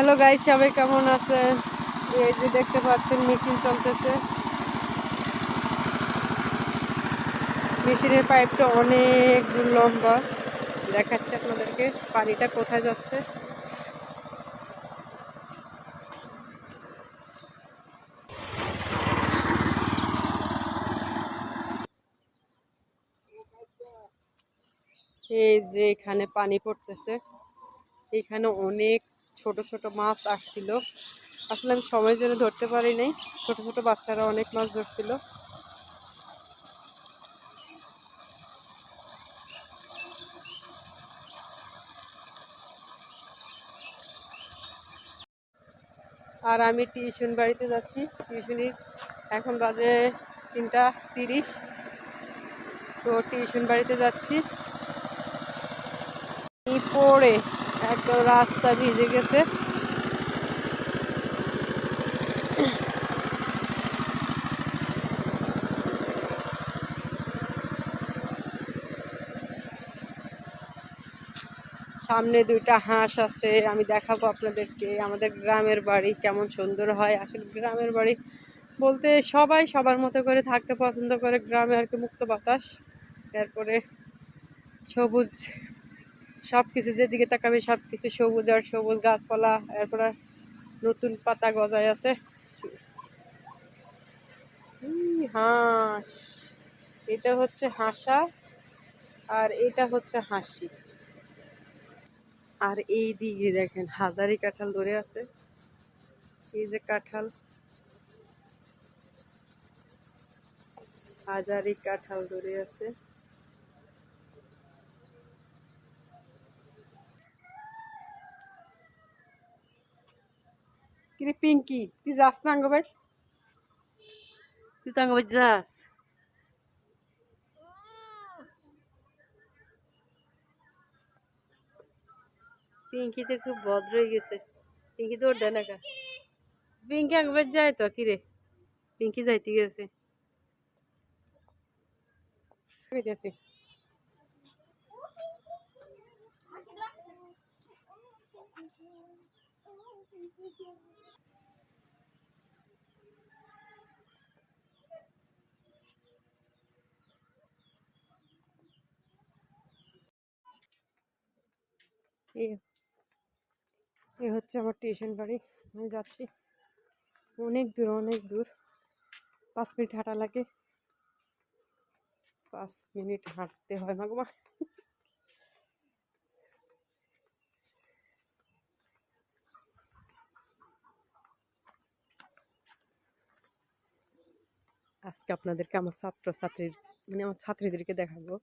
Hello guys সবাই কেমন আছেন? এই যে দেখতে পাচ্ছেন মেশিন চলতেছে। মেশিনের পাইপটা অনেক দূর লম্বা। দেখাচ্ছে আপনাদেরকে, পানিটা কোথায় যাচ্ছে? এই যে এখানে পানি পড়তেছে। এখানে অনেক ছোট ছোট মাছ আসছিল। আসলে আমি সময়ের জন্য ধরতে পারি নাই ছোট ছোট বাচ্চারা অনেক মাছ ধরছিল। আর আমি টিউশন বাড়িতে যাচ্ছি। টিউশনি এখন বাজে তিনটা তিরিশ। তো টিউশন বাড়িতে যাচ্ছি। পড়ে একটা রাস্তা ভিজে গেছে। সামনে দুইটা হাঁস আছে, আমি দেখাবো আপনাদেরকে। আমাদের গ্রামের বাড়ি কেমন সুন্দর হয়। আসলে গ্রামের বাড়ি বলতে সবাই সবার মতো করে থাকতে পছন্দ করে। গ্রামে আর কি মুক্ত বাতাস তারপরে সবুজ সব কিছু যেদিকে তাকাবে সব কিছু সবুজ আর সবুজ গাছপালা, এরপরে নতুন পাতা গজায় আছে। হাঁস। এটা হচ্ছে হাসা আর এটা হচ্ছে হাসি। আর এই দিকে দেখেন, হাজারি কাঁঠাল ধরে আছে। এই যে কাঁঠাল। হাজারি কাঁঠাল ধরে আছে। কিরে পিঙ্কি তুই যাস না ভাই তুই তো ভাই যাস। পিঙ্কি তো খুব ভদ্র হয়ে গেছে। পিঙ্কি তো ওর দেয় না কা? পিঙ্কি একবার যায় তো কিরে? পিঙ্কি যাইতে গেছে। কই গেছে এ হচ্ছে আমার টিউশন বাড়ি, আমি যাচ্ছি। অনেক দূর অনেক দূর। পাঁচ মিনিট হাঁটা লাগে। পাঁচ মিনিট হাঁটতে হয় মাগমা আজকে আপনাদেরকে আমার ছাত্র ছাত্রীর মানে আমার ছাত্রীদেরকে দেখাবো।